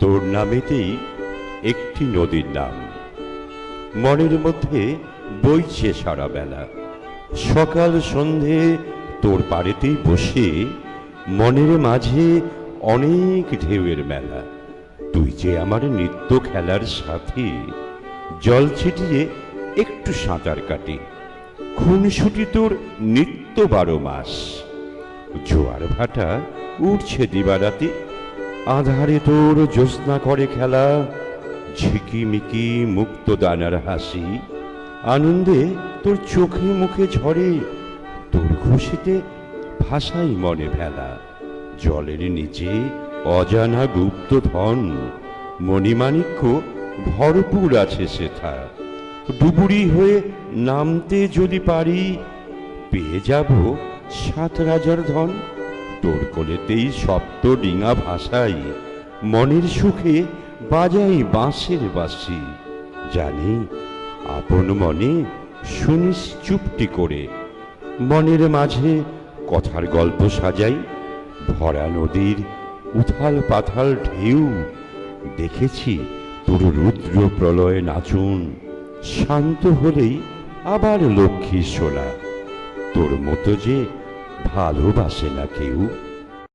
তোর নামেতেই একটি নদীর নাম। মনের মধ্যে বইছে সারা বেলা। সকাল সন্ধে তোর পাড়েতেই বসে মনের মাঝে অনেক ঢেউয়ের মেলা। তুই যে আমার নিত্য খেলার সাথী, জল ছিটিয়ে একটু সাঁতার কাটি। খুনসুটি তোর নিত্য বারো মাস। জোয়ার ভাটা উঠছে দিবারাতি আধারে তোর জ্যোৎস্না করে খেলা, ঝিকিমিকি মুক্ত দানার হাসি। আনন্দে তোর চোখে মুখে ঝরে, তোর খুশিতে ভাষাই মনে ভেলা। জলের নিচে অজানা গুপ্ত ধন, মণিমাণিক্য ভরপুর আছে সেথা। ডুবুরি হয়ে নামতে যদি পারি, পেয়ে যাব সাত রাজার ধন। তোর কোলেতেই সপ্ত ডিঙা ভাষাই মনের সুখে বাজাই বাঁশের বাঁশি। জানি, আপন মনে শুনিস চুপটি করে। মনের মাঝে কথার গল্প সাজাই। ভরা নদীর উথাল পাথাল ঢেউ। দেখেছি তোর রুদ্র প্রলয় নাচুন। শান্ত হলেই আবার লক্ষ্মী শোনা তোর মতো যে ভালোবাসে না কেউ?